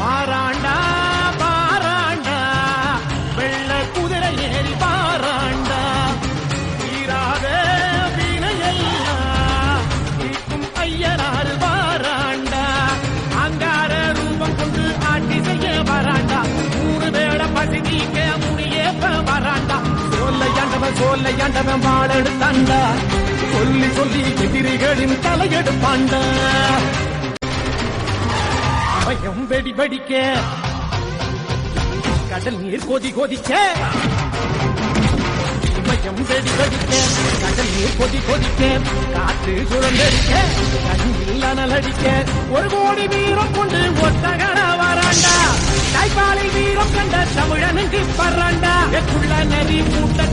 பாராண்டா பாராண்டா வெள்ள குதிரை ஏறி பாராண்டா. தீராத வினையெல்லாம் தீர்க்கும் ஐயனாறு வாராண்டா அங்கார ரூபம் கொண்டு ஆட்சி செய்ய வராண்டா. மூணு வேளை பசி நீக்க முடியேப்ப வராண்டா. சோல்லையாண்டவன் சோல்லையாண்டவன் வாழெடுத்தாண்டா சொல்லி சொல்லி எதிரிகளின் தலையெடுப்பாண்டா. பயம் வெடி வெடிக்க கடல் நீர் கொதி கொதிக்க. பயம் வெடி வெடிக்க கடல் நீர் கொதி கொதிக்க. காற்று சுழந்தடிக்க கண்ணில் அனல் அடிக்க. ஒரு கோடி வீரம் கொண்டு ஒத்தகர வராண்டா தாய்ப்பாலை வீரம் கண்ட தமிழனுக்கு பர்றாண்டா எக்குள்ள நரி மூட்ட